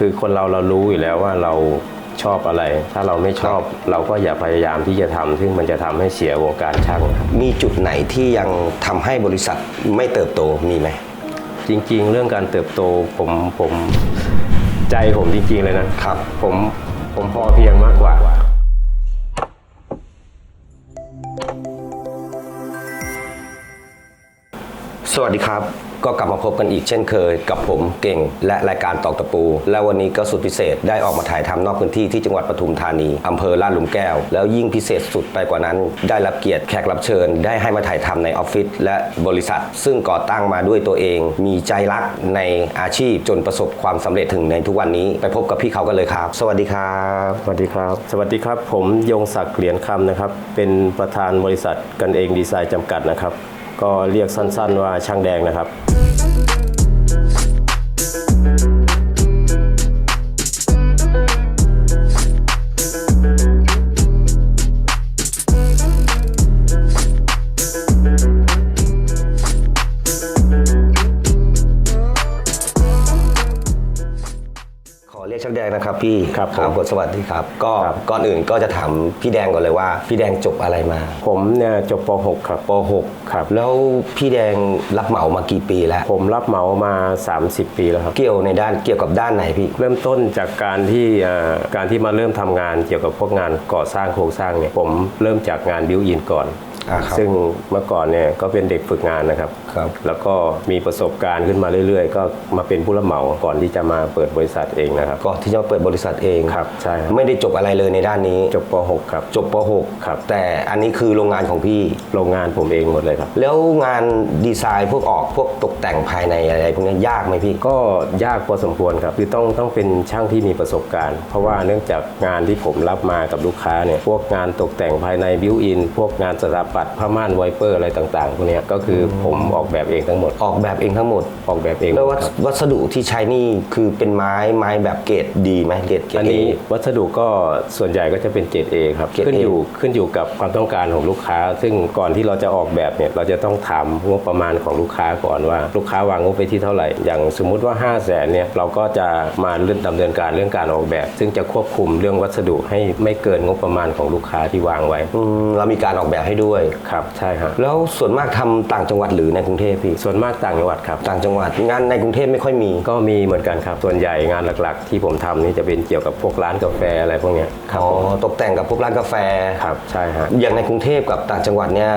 คือคนเราเรารู้อยู่แล้วว่าเราชอบอะไร ถ้าเราไม่ชอบเราก็อย่าพยายามที่จะทำซึ่งมันจะทำให้เสียวงการช่างครับมีจุดไหนที่ยังทำให้บริษัทไม่เติบโตมีไหม จริงๆ เรื่องการเติบโตผมผมใจผมจริงๆเลยนะครับ ผมผมพอเพียงมากกว่าสวัสดีครับ ก็กลับมาพบกันอีกเช่นเคย กับผมเก่ง และรายการตอกตะปู และวันนี้ก็สุดพิเศษได้ออกมาถ่ายทำนอกพื้นที่ที่จังหวัดปทุมธานีอำเภอลาดหลุมแก้ว แล้วยิ่งพิเศษสุดไปกว่านั้น ได้รับเกียรติแขกรับเชิญ ได้ให้มาถ่ายทำในออฟฟิศและบริษัท ซึ่งก่อตั้งมาด้วยตัวเอง มีใจรักในอาชีพจนประสบความสำเร็จถึงในทุกวันนี้ไปพบกับพี่เขากันเลยครับ สวัสดีครับสวัสดีครับ สวัสดีครับ ผมยงศักดิ์เหรียญคำนะครับเป็นประธานบริษัทกันเองดีไซน์จำกัดนะครับ ก็เรียกสั้นๆว่าช่างแดงนะครับ ครับพี่ครับผมผมสวัสดีครับ ก็ครับ ก่อนอื่นก็จะถามพี่แดงก่อนเลยว่า พี่แดงจบอะไรมาผมเนี่ยจบป .6 ครับป .6 ครับ แล้วพี่แดงรับเหมามากี่ปีแล้ว ผมรับเหมามา 30 ปีแล้วครับ เกี่ยวในด้านเกี่ยวกับด้านไหนพี่ เริ่มต้นจากการที่เอ่อการที่มาเริ่มทำงานเกี่ยวกับพวกงานก่อสร้างโครงสร้างเนี่ยผมเริ่มจากงานบิวอินก่อน อ่าครับ ซึ่งเมื่อก่อนเนี่ยก็เป็นเด็กฝึกงานนะครับ ครับแล้วก็มีประสบการณ์ขึ้นมาเรื่อยๆ ก็มาเป็นผู้รับเหมาก่อนที่จะมาเปิดบริษัทเองนะครับก็ที่จะมาเปิดบริษัทเองครับใช่ครับไม่ได้จบอะไรเลยในด้านนี้ จบป .6 ครับ จบป .6 ครับ แต่อันนี้คือโรงงานของพี่ โรงงานผมเองหมดเลยครับ แล้วงานดีไซน์พวกออกพวกตกแต่งภายในอะไรพวกนี้ยากไหมพี่ ก็ยากพอสมควรครับคือต้องต้องเป็นช่างที่มีประสบการณ์ เพราะว่าเนื่องจากงานที่ผมรับมากับลูกค้าเนี่ยพวกงานตกแต่งภายในบิวอิน พวกงานสถาปัตย์ผ้าม่านไวเปอร์อะไรต่างๆพวกเนี้ยก็คือผมออกแบบเองทั้งหมด ออกแบบเองทั้งหมด ออกแบบเองแล้ววัสครับวัสดุที่ใช้นี่คือเป็นไม้ไม้แบบเกรดดีไหมเกรดเกรดอันเอ นี้วัสดุก็ส่วนใหญ่ก็จะเป็นเกรด A ครับ เกรด A ขึ้นอยู่ขึ้นอยู่กับความต้องการของลูกค้า ซึ่งก่อนที่เราจะออกแบบเนี่ยเราจะต้องถามงบประมาณของลูกค้าก่อนว่า ลูกค้าวางงบไปที่เท่าไหร่ อย่างสมมุติว่า 5 0 0แสนเนี่ยเราก็จะมาเรื่องดำเนินการเรื่องการออกแบบ ซึ่งจะควบคุมเรื่องวัสดุให้ไม่เกินงบประมาณของลูกค้าที่วางไว้อืมเรามีการออกแบบให้ด้วย ครับใช่ฮะ แล้วส่วนมากทำต่างจังหวัดหรือในกรุงเทพพี่ส่วนมากต่างจังหวัดครับต่างจังหวัดงานในกรุงเทพไม่ค่อยมีก็มีเหมือนกันครับส่วนใหญ่งานหลักๆ ที่ผมทำนี่จะเป็นเกี่ยวกับพวกร้านกาแฟอะไรพวกเนี้ยครับอ๋อผมตกแต่งกับพวกร้านกาแฟครับใช่ฮะอย่างในกรุงเทพกับต่างจังหวัดเนี่ย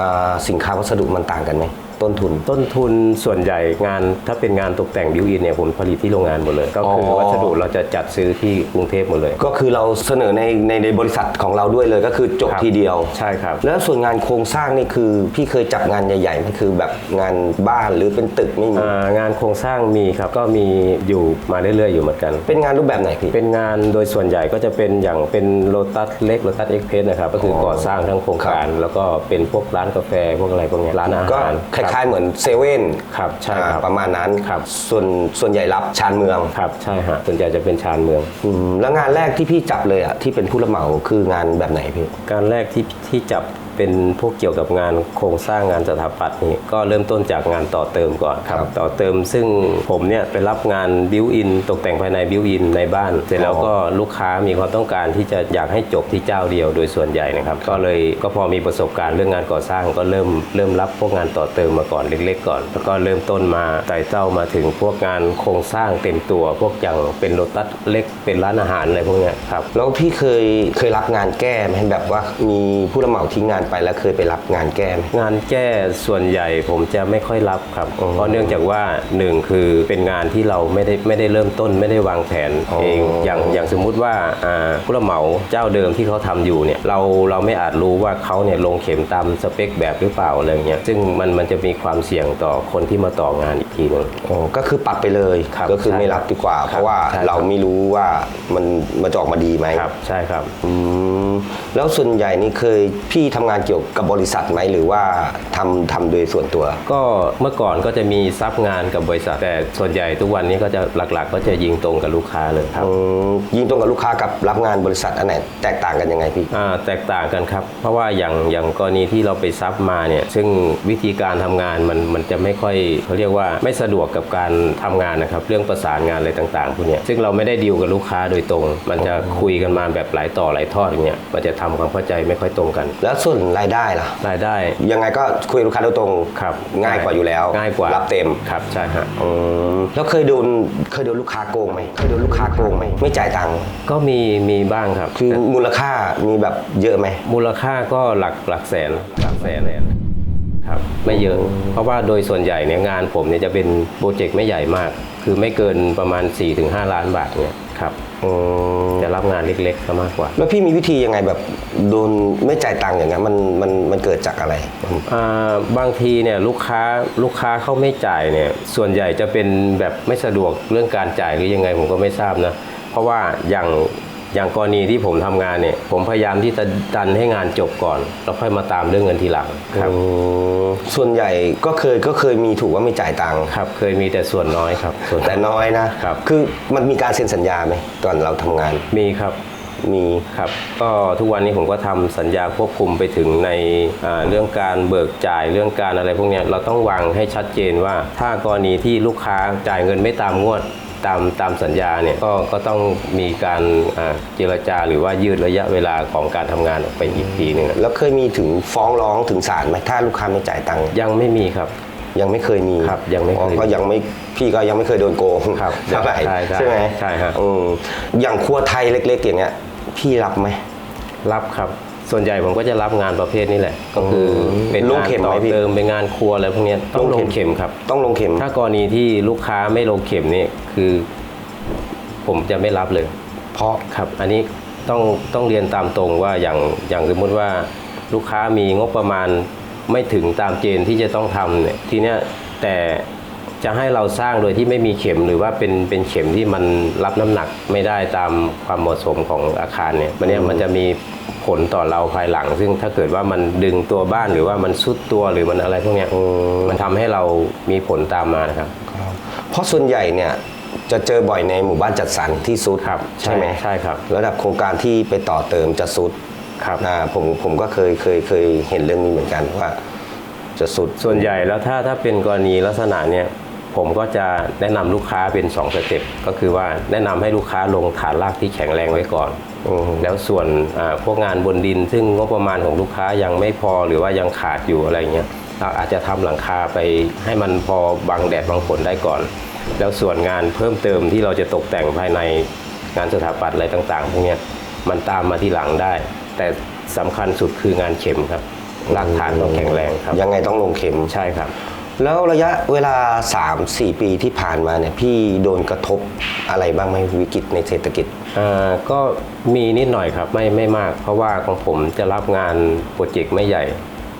อ่าสินค้าวัสดุมันต่างกันไหม ต้นทุน ต้นทุนส่วนใหญ่งานถ้าเป็นงานตกแต่งบิวอินเนี่ยผมผลิตที่โรงงานหมดเลย ก็คือออ วัสดุเราจะจัดซื้อที่กรุงเทพหมดเลย ก็คือเราเสนอในในในบริษัทของเราด้วยเลยก็คือจบครับ ทีเดียว ใช่ครับ แล้วส่วนงานโครงสร้างนี่คือพี่เคยจับงานใหญ่ๆไหมคือแบบงานบ้านหรือเป็นตึกไม่มี อ่างานโครงสร้างมีครับก็มีอยู่มาเรื่อยๆอยู่เหมือนกัน เป็นงานรูปแบบไหนพี่ เป็นงานโดยส่วนใหญ่ก็จะเป็นอย่างเป็นโลตัสเล็กโลตัสเอ็กเพสนะครับก็คือก่อสร้างทั้งโครงการ แล้วก็เป็นพวกร้านกาแฟพวกอะไรพวกเนี้ยร้านอาก็หารคล้ายๆเหมือนเซเว่นครับใช่ครับประมาณนั้นครับส่วนส่วนใหญ่รับชานเมืองครับใช่ฮะส่วนใหญ่จะเป็นชานเมืองอืมแล้วงานแรกที่พี่จับเลยอะที่เป็นผู้รับเหมาคืองานแบบไหนพี่การแรกที่ที่จับ เป็นพวกเกี่ยวกับงานโครงสร้างงานสถาปัตย์นี่ก็เริ่มต้นจากงานต่อเติมก่อนครับครับ ต่อเติมซึ่งผมเนี่ยไปรับงานบิวอินตกแต่งภายในบิวอินในบ้าน เสร็จแล้วก็ลูกค้ามีความต้องการที่จะอยากให้จบที่เจ้าเดียวโดยส่วนใหญ่นะครับ ก็เลยก็พอมีประสบการณ์เรื่องงานก่อสร้างก็เริ่มเริ่มรับพวกงานต่อเติมมาก่อนเล็ก ๆ ก่อน แล้วก็เริ่มต้นมาไต่เต้ามาถึงพวกงานโครงสร้างเต็มตัว พวกอย่างเป็นโลตัสเล็กเป็นร้านอาหารอะไรพวกเนี้ยครับแล้วพี่เคยเคยรับงานแก้ไหมแบบว่ามีผู้รับเหมาทิ้งงานไปแล้วเคยไปรับงานแก้ไหม งานแก้ส่วนใหญ่ผมจะไม่ค่อยรับครับเพราะเนื่องจากว่าหนึ่งคือเป็นงานที่เราไม่ได้ไม่ได้เริ่มต้นไม่ได้วางแผนอ๋อเองอย่างอย่างสมมุติว่าอ่าผู้รับเหมาเจ้าเดิมที่เขาทำอยู่เนี่ยเราเราไม่อาจรู้ว่าเขาเนี่ยลงเข็มตามสเปคแบบหรือเปล่าอะไรเงี้ยซึ่งมันมันจะมีความเสี่ยงต่อคนที่มาต่องานอีกทีหนึง อ๋อก็คือปัดไปเลย ครับก็คือใช่ไม่รับดีกว่า ครับเพราะว่าใช่ครับ เราไม่รู้ว่ามันมันจะออกมาดีไหมครับ ใช่ครับ อืมแล้วส่วนใหญ่นี่เคยพี่ทำงานานเกี่ยวกับบริษัทไหมหรือว่าทำทำโดยส่วนตัว ก็เมื่อก่อนก็จะมีซับงานกับบริษัท แต่ส่วนใหญ่ทุกวันนี้ก็จะหลักๆ ก็จะยิงตรงกับลูกค้าเลยครับ อืมยิงตรงกับลูกค้ากับรับงานบริษัทอันไหนแตกต่างกันยังไงพี่ อ่าแตกต่างกันครับ เพราะว่าอย่างอย่างกรณีที่เราไปซับมาเนี่ย ซึ่งวิธีการทำงานมันมันจะไม่ค่อยเขาเรียกว่าไม่สะดวกกับการทำงานนะครับ เรื่องประสานงานอะไรต่างๆพวกเนี้ยซึ่งเราไม่ได้ดีลกับลูกค้าโดยตรง มันจะคุยกันมาแบบหลายต่อหลายทอดอย่างเงี้ยมันจะทำความเข้าใจไม่ค่อยตรงกัน แล้วส่วนรายได้ล่ะ รายได้ ยังไงก็คุยกับลูกค้าโดยตรงครับง่ายกว่าอยู่แล้วง่ายกว่ารับเต็มครับใช่ฮะอืมแล้วเคยโดนเคยโดนลูกค้าโกงไหมเคยโดนลูกค้าโกงไหมไม่จ่ายตังค์ก็มีมีบ้างครับคือมูลค่ามีแบบเยอะไหมมูลค่าก็หลักหลักแสนหลักแสนครับไม่เยอะเพราะว่าโดยส่วนใหญ่เนี่ยงานผมเนี่ยจะเป็นโปรเจกต์ไม่ใหญ่มาก คือไม่เกินประมาณ 4-5 ล้านบาทเนี่ยครับ อืมจะรับงานเล็กๆซะมากกว่าแล้วพี่มีวิธียังไงแบบโดนไม่จ่ายตังค์อย่างเงี้ยมันมันมันเกิดจากอะไร อ่าบางทีเนี่ยลูกค้าลูกค้าเขาไม่จ่ายเนี่ย ส่วนใหญ่จะเป็นแบบไม่สะดวกเรื่องการจ่ายหรือยังไงผมก็ไม่ทราบนะ เพราะว่าอย่าง อย่างกรณีที่ผมทำงานเนี่ย ผมพยายามที่จะดันให้งานจบก่อน แล้วค่อยมาตามเรื่องเงินทีหลังครับอืมส่วนใหญ่ก็เคยก็เคยมีถูกว่าไม่จ่ายตังค์ครับ เคยมีแต่ส่วนน้อยครับส่วนแต่น้อยนะครับคือมันมีการเซ็นสัญญาไหมตอนเราทำงานมีครับมีครับก็ทุกวันนี้ผมก็ทำสัญญาควบคุมไปถึงในอ่าเรื่องการเบิกจ่ายเรื่องการอะไรพวกเนี้ยเราต้องวางให้ชัดเจนว่า ถ้ากรณีที่ลูกค้าจ่ายเงินไม่ตามงวด ตามตามสัญญาเนี่ยก็ก็ต้องมีการอ่าเจรจาหรือว่ายืดระยะเวลาของการทำงานออกไปอีกทีหนึ่งอะแล้วเคยมีถึงฟ้องร้องถึงศาลไหมถ้าลูกค้าไม่จ่ายตังค์ยังไม่มีครับ ยังไม่เคยมีครับยังไม่เคยอ๋อก็ยังไม่พี่ก็ยังไม่เคยโดนโกงครับเท่าไหร่ใช่ใช่ใช่ไหมใช่ฮะอืมอย่างครัวไทยเล็ก ๆ อย่างเงี้ยพี่รับไหมรับครับ ส่วนใหญ่ผมก็จะรับงานประเภทนี้แหละ ก็คือเป็นลงงานเข็มไหมต่อพี่เติมเป็นงานครัวอะไรพวกเนี้ยต้องลงเข็มครับ ต้องลงเข็ม ถ้ากรณีที่ลูกค้าไม่ลงเข็มนี่คือ ผมจะไม่รับเลย เพราะครับ อันนี้ต้องต้องเรียนตามตรงว่าอย่างอย่างสมมติว่าลูกค้ามีงบประมาณไม่ถึงตามเกณฑ์ที่จะต้องทำเนี่ยทีเนี้ยแต่จะให้เราสร้างโดยที่ไม่มีเข็มหรือว่าเป็นเป็นเข็มที่มันรับน้ำหนักไม่ได้ตามความเหมาะสมของอาคารเนี่ยมันเนี่ยมันจะมี ผลต่อเราภายหลัง ซึ่งถ้าเกิดว่ามันดึงตัวบ้านหรือว่ามันซุดตัวหรือมันอะไรพวกเนี้ยมันทำให้เรามีผลตามมานะครับ เพราะส่วนใหญ่เนี่ยจะเจอบ่อยในหมู่บ้านจัดสรรที่ซุดครับใช่ไหมใช่ครับ ระดับโครงการที่ไปต่อเติมจะซุดครับอ่าผมผมก็เคยเคยเคยเห็นเรื่องนี้เหมือนกันว่าจะซุดส่วนใหญ่แล้วถ้าถ้าเป็นกรณีลักษณะเนี้ย ผมก็จะแนะนำลูกค้าเป็น 2 สเต็ปก็คือว่าแนะนำให้ลูกค้าลงฐานรากที่แข็งแรงไว้ก่อนอืมแล้วส่วนอ่าพวกงานบนดิน ซึ่งงบประมาณของลูกค้ายังไม่พอหรือว่ายังขาดอยู่อะไรเงี้ยเราอาจจะทำหลังคาไปให้มันพอบังแดดบังฝนได้ก่อน แล้วส่วนงานเพิ่มเติมที่เราจะตกแต่งภายในงานสถาปัตย์อะไรต่างๆพวกเนี้ยมันตามมาที่หลังได้ แต่สำคัญสุดคืองานเข็มครับรากฐานต้องแข็งแรงครับยังไงต้องลงเข็มใช่ครับ แล้วระยะเวลา 3-4 ปีที่ผ่านมาเนี่ยพี่โดนกระทบอะไรบ้างไหมวิกฤตในเศรษฐกิจ อ่าก็มีนิดหน่อยครับไม่ไม่มาก เพราะว่าของผมจะรับงานโปรเจกต์ไม่ใหญ่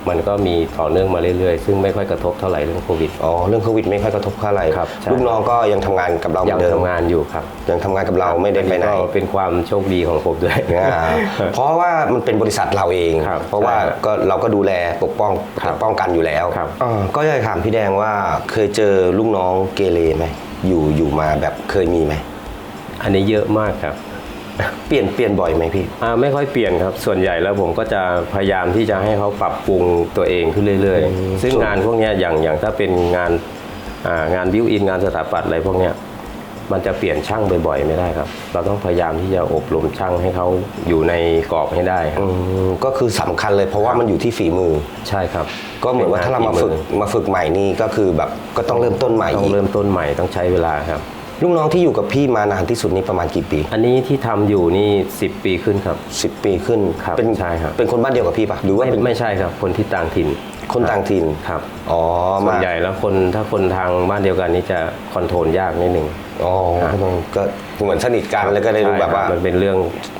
มันก็มีต่อเนื่องมาเรื่อยๆ ซึ่งไม่ค่อยกระทบเท่าไหร่เรื่องโควิด อ๋อเรื่องโควิดไม่ค่อยกระทบเท่าไหร่ครับใช่ ลูกน้องก็ยังทำงานกับเราเหมืยัองนเดิมทำงานอยู่ครับยังทำงานกับเราไม่ได้ไปไหน ก็เป็นความโชคดีของผมด้วย อ่าเพราะว่ามันเป็นบริษัทเราเอง ครับเพราะว่าใช่ครับก็เราก็ดูแลปกป้องครับป้องกันอยู่แล้วครับ อ่าก็อยากถามพี่แดงว่าเคยเจอลูกน้องเกเรไหมอยู่อยู่มาแบบเคยมีไหม อันนี้เยอะมากครับ เปลี่ยนเปลี่ยนบ่อยไหมพี่อ่าไม่ค่อยเปลี่ยนครับ ส่วนใหญ่แล้วผมก็จะพยายามที่จะให้เขาปรับปรุงตัวเองขึ้นเรื่อยอืมๆซึ่งส่วนงานพวกเนี้ยอย่างอย่างถ้าเป็นงานอ่างานบิวอินงานสถาปัตย์อะไรพวกเนี้ยมันจะเปลี่ยนช่างบ่อยๆไม่ได้ครับ เราต้องพยายามที่จะอบรมช่างให้เขาอยู่ในกรอบให้ได้ครับ อืมก็คือสำคัญเลยเพราะว่ามันอยู่ที่ฝีมือ ใช่ครับก็เหมือนว่าถ้าเรามาฝึกมาฝึกใหม่นี่ก็คือแบบก็ต้องเริ่มต้นใหม่ต้ออีงกเริ่มต้นใหม่ต้องใช้เวลาครับ ลูกน้องที่อยู่กับพี่มานานที่สุดนี่ประมาณกี่ปี อันนี้ที่ทำอยู่นี่ 10 ปีขึ้นครับ 10 ปีขึ้นครับเป็นใช่ครับ เป็นคนบ้านเดียวกับพี่ปะหรือว่าไม่เป็นไม่ใช่ครับ คนที่ต่างถิ่นคนต่างถิ่นครับอ๋อส่วมานใหญ่แล้วคนถ้าคนทางบ้านเดียวกันนี่จะคอนโทรลยากนิดหนึ่งออ๋อก็ต้องก็ เหมือนสนิทกันแล้วก็ได้รู้แบบว่าใช่ครัมันเป็นเรื่อง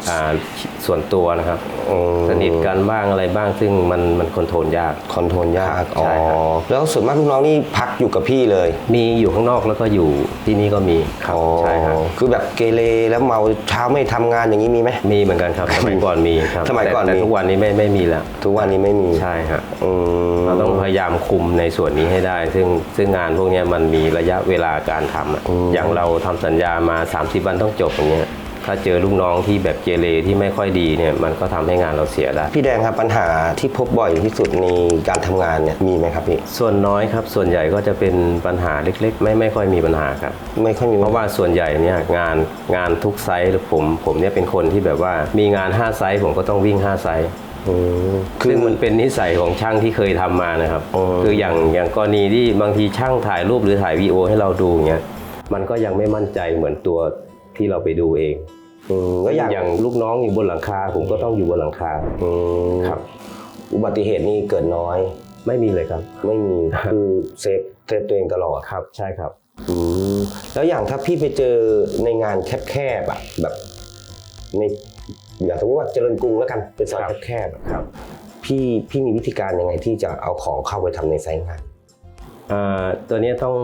อ่าส่วนตัวนะครับอืมสนิทกันบ้างอะไรบ้างซึ่งมันมันคอนโทรลยากคอนโทรลยากอ๋อใช่ครับแล้วส่วนมากลูกน้องนี่พักอยู่กับพี่เลย มีอยู่ข้างนอกแล้วก็อยู่ที่นี่ก็มีครับอ๋อใช่ครับคือแบบเกเรแล้วเมาเช้าไม่ทำงานอย่างนี้มีไหมมีเหมือนกันครับสมัยก่อนมีครับสมัยก่อนแต่มีแต่ทุกวันนี้ไม่ไม่มีแล้วทุกวันนี้ไม่มีใช่ฮะอืมเราต้องพยายามคุมในส่วนนี้ให้ได้ ซึ่งซึ่งงานพวกเนี้ยมันมีระยะเวลาการทำอะอย่างเราทำสัญญามา 30วันต้องจบอย่างเงี้ยถ้าเจอลูกน้องที่แบบเกเรที่ไม่ค่อยดีเนี่ยมันก็ทำให้งานเราเสียได้ พี่แดงครับปัญหาที่พบบ่อยที่สุดในการทำงานเนี่ยมีไหมครับพี่ ส่วนน้อยครับ ส่วนใหญ่ก็จะเป็นปัญหาเล็กๆ ไม่ไม่ค่อยมีปัญหาครับ ไม่ค่อยมีเพราะว่าส่วนใหญ่เนี่ยงานงานทุกไซส์ผมผมเนี่ยเป็นคนที่แบบว่ามีงาน 5 ไซส์ผมก็ต้องวิ่ง 5 ไซส์อืมคืซึ่องมันเป็นนิสัยของช่างที่เคยทำมานะครับ อ๋อ คืออย่างอย่างกรณีที่บางทีช่างถ่ายรูปหรือถ่ายวีดีโอให้เราดูเงี้ยมันก็ยังไม่มั่นใจเหมือนตัว ที่เราไปดูเองอืมก็อย่างอย่างลูกน้องอยู่บนหลังคา ผมก็ต้องอยู่บนหลังคาอืมครับ อุบัติเหตุนี่เกิดน้อย ไม่มีเลยครับ ไม่มีคือเซฟเซฟตัวเองตลอดครับ ใช่ครับอืมแล้วอย่างถ้าพี่ไปเจอในงานแคบๆอะแบบในอย่างสมมติว่าเจริญกรุงแล้วกันเป็นซอยครับ แคบๆอะครับ พี่พี่มีวิธีการยังไงที่จะเอาของเข้าไปทำในไซต์งานอ่า ตัวนี้ต้อง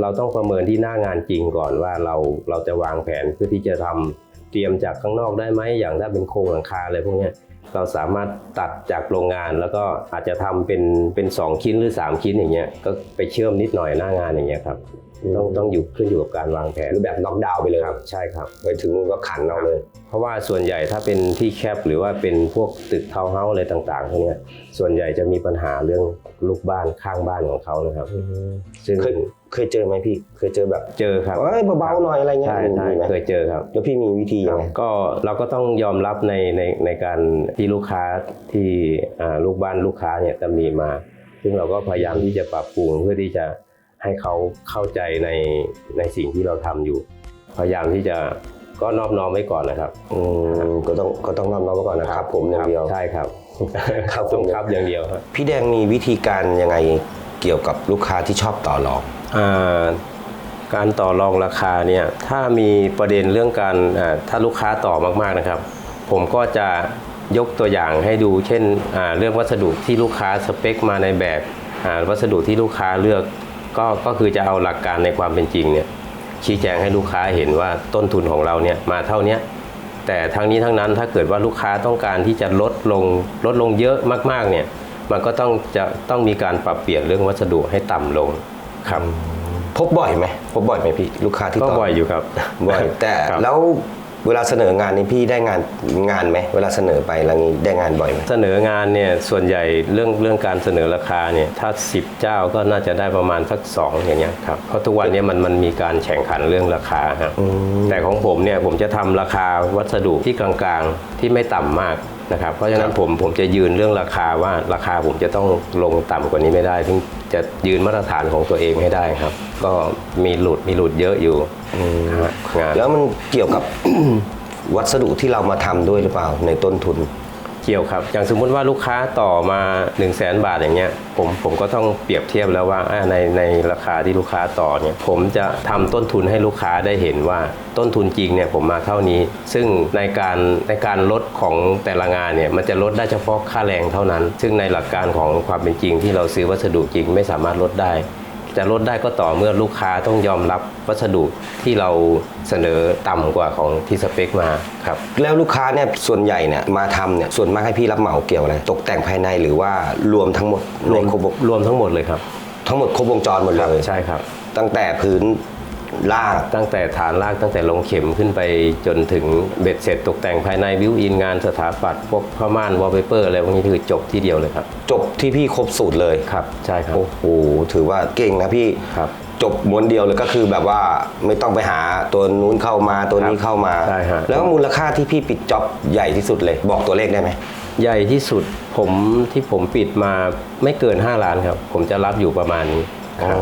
เราต้องประเมินที่หน้างานจริงก่อนว่าเราเราจะวางแผนเพื่อที่จะทำเตรียมจากข้างนอกได้ไหมอย่างถ้าเป็นโครงหลังคาอะไรพวกนี้เราสามารถตัดจากโรงงานแล้วก็อาจจะทำเป็นเป็นสองชิ้นหรือสามชิ้นอย่างเงี้ยก็ไปเชื่อมนิดหน่อยหน้างานอย่างเงี้ยครับ ต้องต้องอยู่ขึ้นอยู่กับการวางแผนหรือแบบน็อกดาวน์ไปเลยครับ ใช่ครับไปถึงนู่นก็ขันเอาเลย เพราะว่าส่วนใหญ่ถ้าเป็นที่แคบหรือว่าเป็นพวกตึกทาวน์เฮาส์อะไรต่างๆพวกเนี้ยส่วนใหญ่จะมีปัญหาเรื่องลูกบ้านข้างบ้านของเขานะครับซึ่งเคยเคยเจอไหมพี่เคยเจอแบบเจอครับเอ้ยเบาๆหน่อยอะไรเงี้ยใช่ใช่มีไหมเคยเจอครับ แล้วพี่มีวิธียังไงก็เราก็ต้องยอมรับในในในการที่ลูกค้าที่อ่าลูกบ้านลูกค้าเนี่ยตำหนิมา ซึ่งเราก็พยายามที่จะปรับปรุงเพื่อที่จะ ให้เขาเข้าใจในในสิ่งที่เราทำอยู่ พยายามที่จะก็นอบน้อมไว้ก่อนนะครับอืมก็ต้องก็ต้องน้อมรับไว้ก่อนนะครับ ผมอย่างเดียวใช่ครับครับต้องผมครับอย่างเดียวครับพี่แดงมีวิธีการยังไงเกี่ยวกับลูกค้าที่ชอบต่อรองอ่าการต่อรองราคาเนี่ยถ้ามีประเด็นเรื่องการอ่าถ้าลูกค้าต่อมากๆนะครับ ผมก็จะยกตัวอย่างให้ดูเช่นอ่าเรื่องวัสดุที่ลูกค้าสเปคมาในแบบอ่าวัสดุที่ลูกค้าเลือก ก็ก็คือจะเอาหลักการในความเป็นจริงเนี่ยชี้แจงให้ลูกค้าเห็นว่าต้นทุนของเราเนี่ยมาเท่าเนี้ยแต่ทั้งนี้ทั้งนั้นถ้าเกิดว่าลูกค้าต้องการที่จะลดลงลดลงเยอะมากๆเนี่ยมันก็ต้องจะต้องมีการปรับเปลี่ยนเรื่องวัสดุให้ต่ำลงครับพบบ่อยไหมพบบ่อยไหมพี่ลูกค้าที่ก็ต่อบ่อยอยู่ครับบ่อยแต่ครับแล้ว เวลาเสนองานนี่พี่ได้งานงานไหมเวลาเสนอไปแล้วนี้ได้งานบ่อยไหมเสนองานเนี่ยส่วนใหญ่เรื่องเรื่องการเสนอราคาเนี่ยถ้า 10 เจ้าก็น่าจะได้ประมาณสัก2อย่างเงี้ยครับเพราะทุกวันเนี้มันมันมีการแข่งขันเรื่องราคาครับแต่ของผมเนี่ยผมจะทำราคาวัสดุที่กลางๆ ที่ไม่ต่ำมาก นะครับเพราะฉะนั้นผมผมจะยืนเรื่องราคาว่าราคาผมจะต้องลงต่ำกว่านี้ไม่ได้ถึงจะยืนมาตรฐานของตัวเองให้ได้ครับ ก็มีหลุดมีหลุดเยอะอยู่ฮะงานแล้วมันเกี่ยวกับ วัสดุที่เรามาทำด้วยหรือเปล่าในต้นทุน เกี่ยวครับ อย่างสมมุติว่าลูกค้าต่อมา 1 0 0 0 0แบาทอย่างเงี้ย ผมผมก็ต้องเปรียบเทียบแล้วว่าในในราคาที่ลูกค้าต่อเนี่ยผมจะทำต้นทุนให้ลูกค้าได้เห็นว่าต้นทุนจริงเนี่ยผมมาเท่านี้ ซึ่งในการในการลดของแต่ละงานเนี่ยมันจะลดได้เฉพาะค่าแรงเท่านั้น ซึ่งในหลักการของความเป็นจริงที่เราซื้อวัสดุจริงไม่สามารถลดได้ จะลดได้ก็ต่อเมื่อลูกค้าต้องยอมรับวัสดุที่เราเสนอต่ำกว่าของที่สเปคมาครับ แล้วลูกค้าเนี่ยส่วนใหญ่เนี่ยมาทำเนี่ยส่วนมากให้พี่รับเหมาเกี่ยวอะไรตกแต่งภายในหรือว่ารวมทั้งหมดรวมในครบวงรวมทั้งหมดเลยครับทั้งหมดครบวงจรหมดเลย ใช่ครับ ตั้งแต่พื้น ล่างตั้งแต่ฐานรากตั้งแต่ลงเข็มขึ้นไปจนถึงเบ็ดเสร็จตกแต่งภายในบิวอินงานสถาปัตย์พวกผ้าม่านวอลเปเปอร์อะไรพวกนี้คือจบที่เดียวเลยครับ จบที่พี่ครบสูตรเลยครับใช่ครับโอ้โหถือว่าเก่งนะพี่ครับจบม้วนเดียวเลยก็คือแบบว่าไม่ต้องไปหาตัวนู้นเข้ามาตัวนี้ครับเข้ามาใช่ฮะแล้วมูลค่าที่พี่ปิดจ็อบใหญ่ที่สุดเลย บอกตัวเลขได้ไหมใหญ่ที่สุดผมที่ผมปิดมาไม่เกิน 5 ล้านครับ ผมจะรับอยู่ประมาณนี้ อ๋อ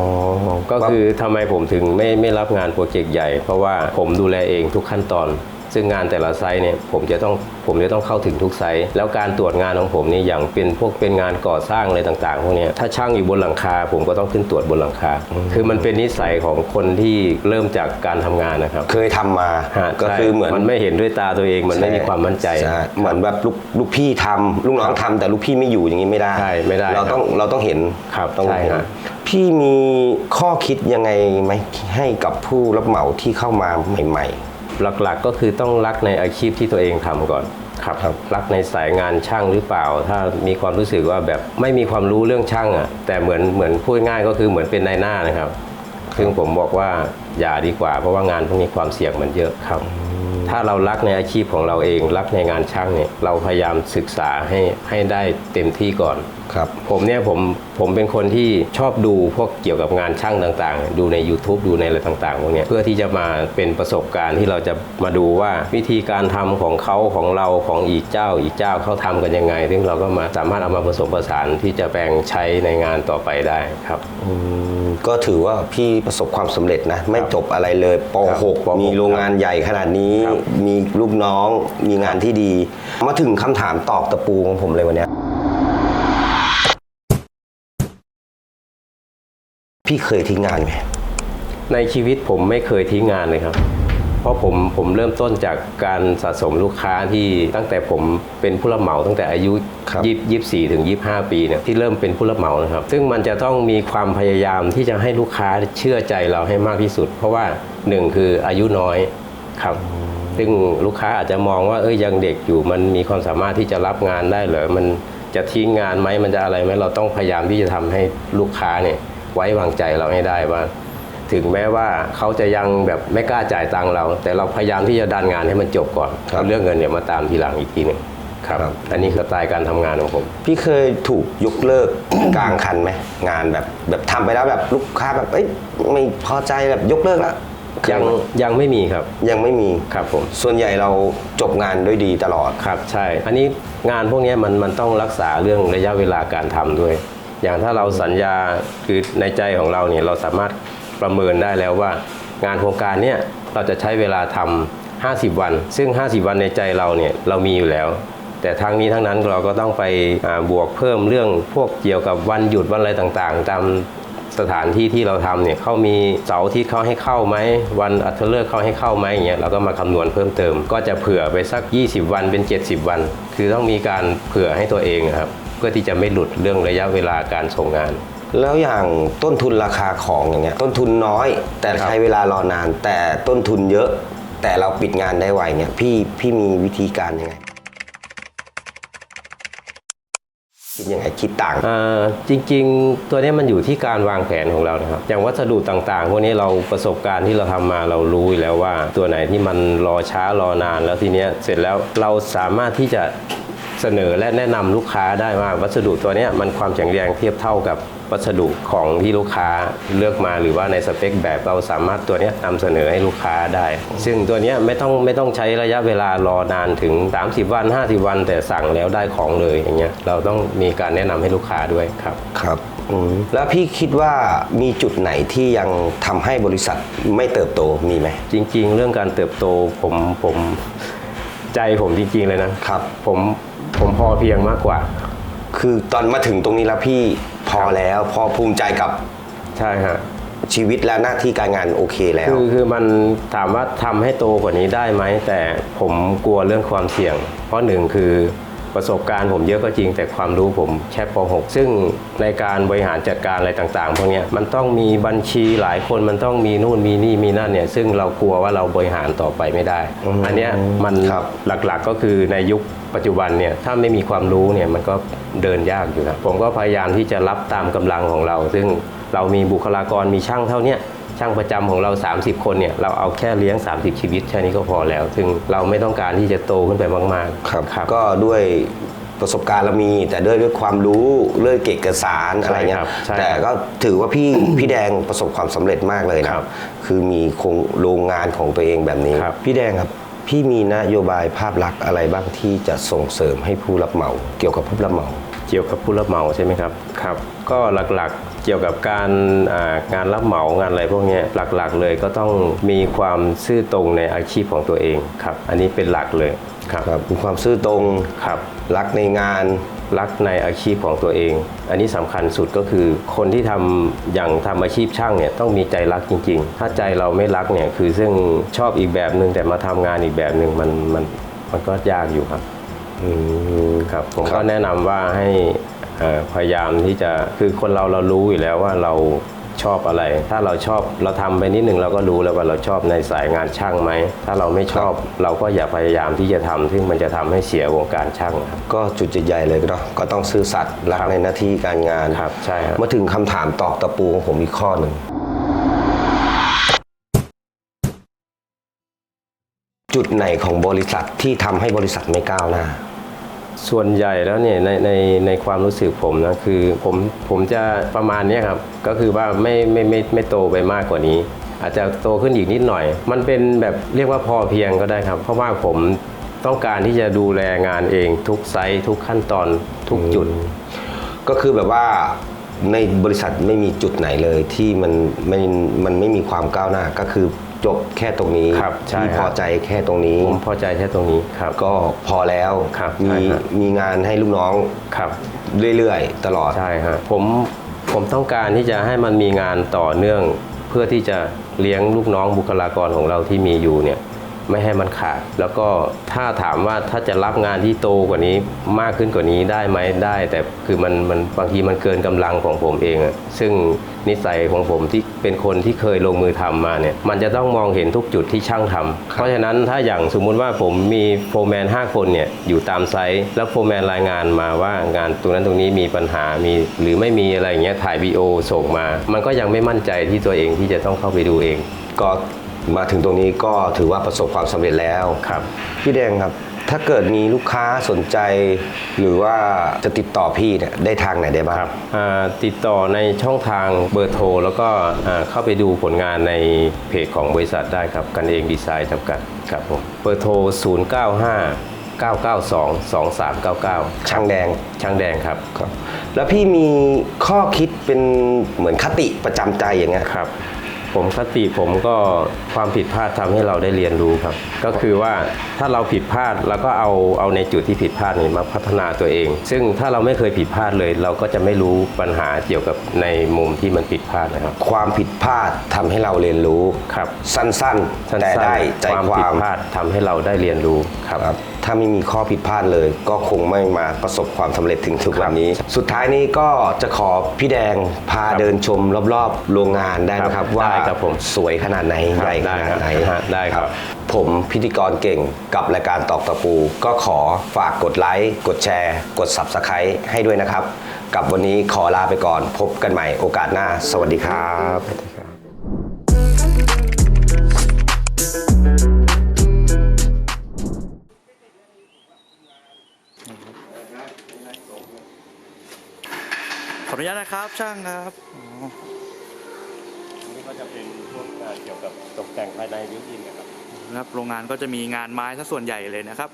ก็คือทำไมผมถึงไม่ไม่รับงานโปรเจกต์ใหญ่ เพราะว่าผมดูแลเองทุกขั้นตอน ซึ่งงานแต่ละไซต์เนี่ยผมจะต้องผมจะต้องเข้าถึงทุกไซต์แล้วการตรวจงานของผมนี่อย่างเป็นพวกเป็นงานก่อสร้างอะไรต่างๆพวกเนี้ยถ้าช่างอยู่บนหลังคา ผมก็ต้องขึ้นตรวจบนหลังคา คือมันเป็นนิสัยของคนที่เริ่มจากการทำงานนะครับ เคยทำมาฮะก็ใช่คือเหมือนมันไม่เห็นด้วยตาตัวเองมันไม่มีความมั่นใจช่เหมือนแบบลูกลูกพี่ทำลูกน้องทำแต่ลูกพี่ไม่อยู่อย่างนี้ไม่ได้ใช่ไม่ได้ เราต้องเราต้องเห็นครับต้องใช่เห็นฮะพี่มีข้อคิดยังไงไหมให้กับผู้รับเหมาที่เข้ามาใหม่ หลักๆก็คือต้องรักในอาชีพที่ตัวเองทำก่อนครับครับรักในสายงานช่างหรือเปล่า ถ้ามีความรู้สึกว่าแบบไม่มีความรู้เรื่องช่างอะแต่เหมือนเหมือนพูดง่ายก็คือเหมือนเป็นนายหน้านะครับซึ่งผมบอกว่าอย่าดีกว่า เพราะว่างานพวกนี้ความเสี่ยงมันเยอะครับ ถ้าเรารักในอาชีพของเราเอง รักในงานช่างเนี่ยเราพยายามศึกษาให้ให้ได้เต็มที่ก่อนๆครับผมเนี่ยผมผมเป็นคนที่ชอบดูพวกเกี่ยวกับงานช่างต่างๆ ดูใน YouTube ดูในอะไรต่างๆพวกเนี้ยเพื่อที่จะมาเป็นประสบการณ์ที่เราจะมาดูว่าวิธีการทำของเขาของเราของอีกเจ้า อีกเจ้าเขาทำกันยังไง ซึ่งเราก็มาสามารถเอามาผสมผสานที่จะแปลงใช้ในงานต่อไปได้ครับอืม ก็ถือว่าพี่ประสบความสำเร็จนะ ไม่จบอะไรเลยป ครับป .6 มีโรงงานใหญ่ขนาดนี้ ครับ มีลูกน้อง มีงานที่ดี มาถึงคำถามตอกตะปูของผมเลยวันเนี้ยพี่เคยทิ้งงานไหมในชีวิตผมไม่เคยทิ้งงานเลยครับ เพราะผมผมเริ่มต้นจากการสะสมลูกค้าที่ตั้งแต่ผมเป็นผู้รับเหมาตั้งแต่อายุครับยี่ยี่สิบสี่ถึงยี่ห้าปีเนี่ยที่เริ่มเป็นผู้รับเหมานะครับ ซึ่งมันจะต้องมีความพยายามที่จะให้ลูกค้าเชื่อใจเราให้มากที่สุด เพราะว่าหนึ่งคืออายุน้อยครับซึ่งลูกค้าอาจจะมองว่าเอ้ยยังเด็กอยู่มันมีความสามารถที่จะรับงานได้เหรอมันจะทิ้งงานไหมมันจะอะไรไหมเราต้องพยายามที่จะทำให้ลูกค้าเนี่ยไว้วางใจเราให้ได้ว่า ถึงแม้ว่าเขาจะยังแบบไม่กล้าจ่ายตังค์เรา แต่เราพยายามที่จะดันงานให้มันจบก่อนครับเรื่องเงินเนี่ยมาตามทีหลังอีกทีหนึ่งครับครับอันนี้คือสไตล์การทำงานของผม พี่เคยถูกยกเลิกกลางคันไหมงานแบบแบบทำไปแล้วแบบลูกค้าแบบเอ้ยไม่พอใจแบบยกเลิกแล้วเคยังไหมยังไม่มีครับยังไม่มีครับผมส่วนใหญ่เราจบงานด้วยดีตลอดครับ ใช่ อันนี้งานพวกเนี้ยมันมันต้องรักษาเรื่องระยะเวลาการทำด้วย อย่างถ้าเราสัญญาคือในใจของเราเนี่ยเราสามารถ ประเมินได้แล้วว่า งานโครงการเนี่ยเราจะใช้เวลาทำ50 วัน ซึ่ง 50 วันในใจเราเนี่ยเรามีอยู่แล้ว แต่ทั้งนี้ทั้งนั้นเราก็ต้องไปบวกเพิ่มเรื่องพวกเกี่ยวกับวันหยุดวันอะไรต่างๆ ตามสถานที่ที่เราทำเนี่ยเขามีเสาที่เขาให้เข้าไหมวันอัธเลิกษ์เขาให้เข้าไหมอย่างเงี้ยเราก็มาคำนวณเพิ่มเติม ก็จะเผื่อไปสัก 20 วันเป็น 70 วัน คือต้องมีการเผื่อให้ตัวเองครับ เพื่อที่จะไม่หลุดเรื่องระยะเวลาการส่งงาน แล้วอย่างต้นทุนราคาของอย่างเงี้ยต้นทุนน้อย แต่ครับใช้เวลารอนาน แต่ต้นทุนเยอะ แต่เราปิดงานได้ไวเนี่ยพี่พี่มีวิธีการยังไงคิดยังไงคิดต่างอ่าจริง ๆ ตัวเนี้ยมันอยู่ที่การวางแผนของเรานะครับอย่างวัสดุต่างๆพวกนี้เราประสบการณ์ที่เราทำมาเรารู้อยู่แล้วว่า ตัวไหนที่มันรอช้ารอนานแล้วทีเนี้ยเสร็จแล้วเราสามารถที่จะเสนอและแนะนำลูกค้าได้ว่าวัสดุตัวเนี้ยมันความแข็งแรงเทียบเท่ากับ วัสดุของที่ลูกค้าเลือกมาหรือว่าในสเปคแบบเราสามารถตัวเนี้ยนำเสนอให้ลูกค้าได้ ซึ่งตัวเนี้ยไม่ต้องไม่ต้องใช้ระยะเวลารอนานถึง 30 วัน 50 วัน แต่สั่งแล้วได้ของเลยอย่างเงี้ยเราต้องมีการแนะนำให้ลูกค้าด้วยครับครับอืมแล้วพี่คิดว่ามีจุดไหนที่ยังทำให้บริษัทไม่เติบโตมีไหมจริง ๆ เรื่องการเติบโตผมผมใจผมจริง ๆ เลยนะครับ ผมผมพอเพียงมากกว่า คือตอนมาถึงตรงนี้แล้วพี่ พอแล้วพอภูมิใจกับใช่ฮะชีวิตและหน้าที่การงานโอเคแล้ว คือคือมันถามว่าทำให้โตกว่านี้ได้ไหมแต่ผมกลัวเรื่องความเสี่ยง เพราะหนึ่งคือประสบการณ์ผมเยอะก็จริงแต่ความรู้ผมแค่ป .6 ซึ่งในการบริหารจัดการอะไรต่างๆพวกเนี้ยมันต้องมีบัญชีหลายคนมันต้องมีนู่นมีนี่มีนั่นเนี่ย ซึ่งเรากลัวว่าเราบริหารต่อไปไม่ได้อืมอันเนี้ยมันครับหลักๆก็คือในยุค ปัจจุบันเนี่ยถ้าไม่มีความรู้เนี่ยมันก็เดินยากอยู่นะผมก็พยายามที่จะรับตามกำลังของเรา ซึ่งเรามีบุคลากรมีช่างเท่าเนี้ยช่างประจำของเรา 30 คนเนี่ยเราเอาแค่เลี้ยง 30 ชีวิตแค่นี้ก็พอแล้ว ซึ่งเราไม่ต้องการที่จะโตขึ้นไปมากๆครับครับก็ด้วยประสบการณ์เรามี แต่ด้วยด้วยความรู้เรื่องเอกสารอะไรเงี้ใช่ครัยบใช่แต่ก็ถือว่าพี่พี่แดงประสบความสำเร็จมากเลยนะครับคือมีโครงโรงงานของตัวเองแบบนี้ครับพี่แดงครับ พี่มีนโยบายภาพลักษณ์อะไรบ้างที่จะส่งเสริมให้ผู้รับเหมา เกี่ยวกับผู้รับเหมาจเกี่ยวกับผู้รับเหมาใช่ไหมครับครับ ก็หลักๆเกี่ยวกับการอ่างานรับเหมางานอะไรพวกเนี้ยหลักๆเลยก็ต้องมีความซื่อตรงในอาชีพของตัวเองครับ อันนี้เป็นหลักเลยครับครับมีความซื่อตรงครับรักในงาน รักในอาชีพของตัวเอง อันนี้สำคัญสุดก็คือคนที่ทำอย่างทำอาชีพช่างเนี่ยต้องมีใจรักจริง ๆ ถ้าใจเราไม่รักเนี่ยคือซึ่งชอบอีกแบบหนึ่งแต่มาทำงานอีกแบบหนึ่งมันมันมันก็ยากอยู่ครับอืมครับผมครับก็แนะนำว่าให้เอ่อพยายามที่จะคือคนเราเรารู้อยู่แล้วว่าเรา ชอบอะไร ถ้าเราชอบเราทำไปนิดหนึ่งเราก็รู้แล้วว่าเราชอบในสายงานช่างไหม ถ้าเราไม่ชอบเราก็อย่าพยายามที่จะทำซึ่งมันจะทำให้เสียวงการช่างครับ ก็จุดใหญ่ๆเลยเนาะก็ต้องซื่อสัตย์รักครับในหน้าที่การงานครับใช่ครับมาถึงคำถามตอกตะปูของผมอีกข้อหนึ่งจุดไหนของบริษัทที่ทำให้บริษัทไม่ก้าวหน้า ส่วนใหญ่แล้วเนี่ยในในในความรู้สึกผมนะคือผมผมจะประมาณนี้ครับ ก็คือว่าไม่ไม่ไม่ไม่โตไปมากกว่านี้ อาจจะโตขึ้นอีกนิดหน่อย มันเป็นแบบเรียกว่าพอเพียงก็ได้ครับ เพราะว่าผมต้องการที่จะดูแลงานเองทุกไซต์ทุกขั้นตอนทุกจุด ก็คือแบบว่าในบริษัทไม่มีจุดไหนเลยที่มันไม่มันไม่มีความก้าวหน้าก็คือ จบแค่ตรงนี้ครับใช่ที่ครับพอใจแค่ตรงนี้ ผมพอใจแค่ตรงนี้ครับ ก็พอแล้วครับมีใช่ครับ มีงานให้ลูกน้องครับ เรื่อยๆ ตลอด ใช่ฮะผมผมต้องการที่จะให้มันมีงานต่อเนื่อง เพื่อที่จะเลี้ยงลูกน้องบุคลากรของเราที่มีอยู่เนี่ย ไม่ให้มันขาด แล้วก็ถ้าถามว่าถ้าจะรับงานที่โตกว่านี้มากขึ้นกว่านี้ได้ไหมได้ แต่คือมันมันบางทีมันเกินกำลังของผมเองอะซึ่งนิสัยของผมที่เป็นคนที่เคยลงมือทำมาเนี่ยมันจะต้องมองเห็นทุกจุดที่ช่างทำเพราะฉะนั้นถ้าอย่างสมมุติว่าผมมีโฟร์แมน5 คนเนี่ยอยู่ตามไซต์แล้วโฟร์แมนรายงานมาว่างานตรงนั้นตรงนี้มีปัญหามี หรือไม่มีอะไรอย่างเงี้ยถ่ายวีโอส่งมา มันก็ยังไม่มั่นใจที่ตัวเองที่จะต้องเข้าไปดูเองก็ มาถึงตรงนี้ก็ถือว่าประสบความสำเร็จแล้วครับ พี่แดงครับ ถ้าเกิดมีลูกค้าสนใจ หรือว่าจะติดต่อพี่เนี่ยได้ทางไหนได้บ้างอ่าติดต่อในช่องทางเบอร์โทร แล้วก็อ่าเข้าไปดูผลงานในเพจของบริษัทได้ครับ กันเองดีไซน์จำกัดครับผมเบอร์โทร 095 992 2399 ช่างแดงช่างแดงครับ ครับ แล้วพี่มีข้อคิดเป็นเหมือนคติประจำใจอย่างเงี้ยครับ ผมคติผมก็ความผิดพลาดทำให้เราได้เรียนรู้ครับ ก็คือว่าถ้าเราผิดพลาดเราก็เอาเอาในจุดที่ผิดพลาดนี้มาพัฒนาตัวเอง ซึ่งถ้าเราไม่เคยผิดพลาดเลย เราก็จะไม่รู้ปัญหาเกี่ยวกับในมุมที่มันผิดพลาดนะครับ ความผิดพลาดทำให้เราเรียนรู้ครับ สั้นสั้ๆนแต่ๆได้ใจความคผิดวามพลาดทำให้เราได้เรียนรู้ครับครับ ถ้าไม่มีข้อผิดพลาดเลย ก็คงไม่มาประสบความสำเร็จถึงทุกวันนี้ สุดท้ายนี้ก็จะขอพี่แดงพาครับเดินชมรอบๆโรงงานได้ไหมคครัรับบว่าได้ครับผม สวยขนาดไหนครับใหญ่ขได้นาครัดบไหน ฮะได้ครับ ผมพิธีกรเก่งกับรายการตอกตะปู ก็ขอฝากกดไลค์ กดแชร์ กด Subscribe ให้ด้วยนะครับ กับวันนี้ขอลาไปก่อนพบกันใหม่โอกาสหน้า สวัสดีครับ นุญาตนะครับช่างครับอ๋อนี่ก็จะเป็นพวกเกี่ยวกับตกแต่งภายในวิวอินนะครับ นะครับโรงงานก็จะมีงานไม้ซะส่วนใหญ่เลยนะครับ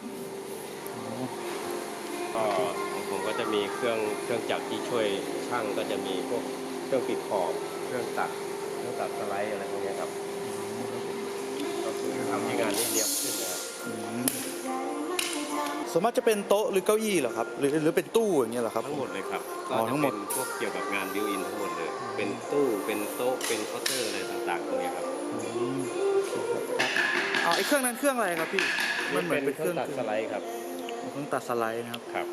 ก็ของผมก็จะมีเครื่องเครื่องจักรที่ช่วยช่างก็จะมีพวกเครื่องปิดขอบ เครื่องตัดเครื่องตัดสไลด์อะไรพวกเนี้ยครับ ก็คือทำให้งานได้เรียบขึ้นนะครับ ส่วนมากจะเป็นโต๊ะหรือเก้าอี้เหรอครับหรือหรือเป็นตู้อย่างเงี้ยเหรอครับ ทั้งหมดเลยครับอ๋อทั้งหมดก็จะเป็นพวกเกี่ยวกับงานบิวอินทั้งหมดเลย เป็นตู้ เป็นโต๊ะ เป็นเคาน์เตอร์อะไรต่างๆพวกเนี้ยครับเอาไอ้เครื่องนั้นเครื่องอะไรครับพี่มันเหมือนเป็นเครื่องตัดสไลด์ครับ เครื่องตัดสไลด์นะครับ ครับ